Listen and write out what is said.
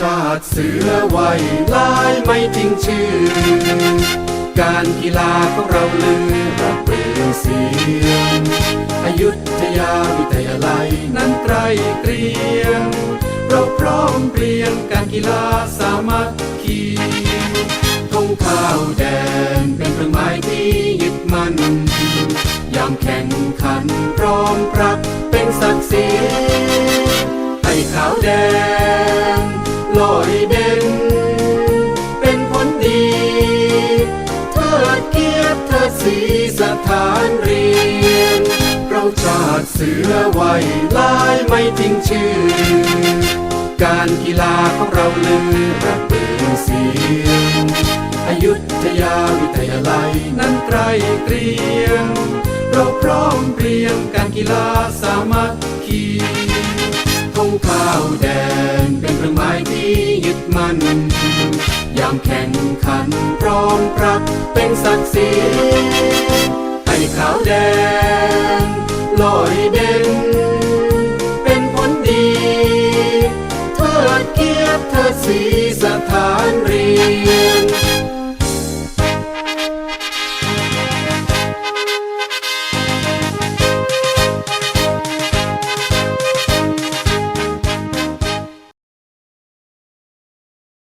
ชาติเสือไว้ลายไม่ทิ้งชื่อ การกีฬาของเราลือระเบือเสียงอยุธยาวิทยาลัยนั้นไตรเกรียงเราพร้อมเพรียงการกีฬาสามัคคีธงข้าวแดงเป็นเครื่องหมายที่ยึดมั่นยามแข่งขันพร้อมปรับเป็นศักดิ์ศรี เด่น เป็นผลดี เทิดเกียรติเทิดสีสถานเรียน เราชาติเสือไว้ลายไม่ทิ้งชื่อ การกีฬาของเราลือระเบือเสียงอยุธยาวิทยาลัยนั้นไตรเกรียงเราพร้อมเรียงการกีฬาสามัคคีธงข้าวแดง น ยามแข่งขันพร้อมปรับเป็นศักดิ์ศรีให้ขาวแดงลอยเด่น เป็นผลดี เทิดเกียรติเทิดสีสถานเรียน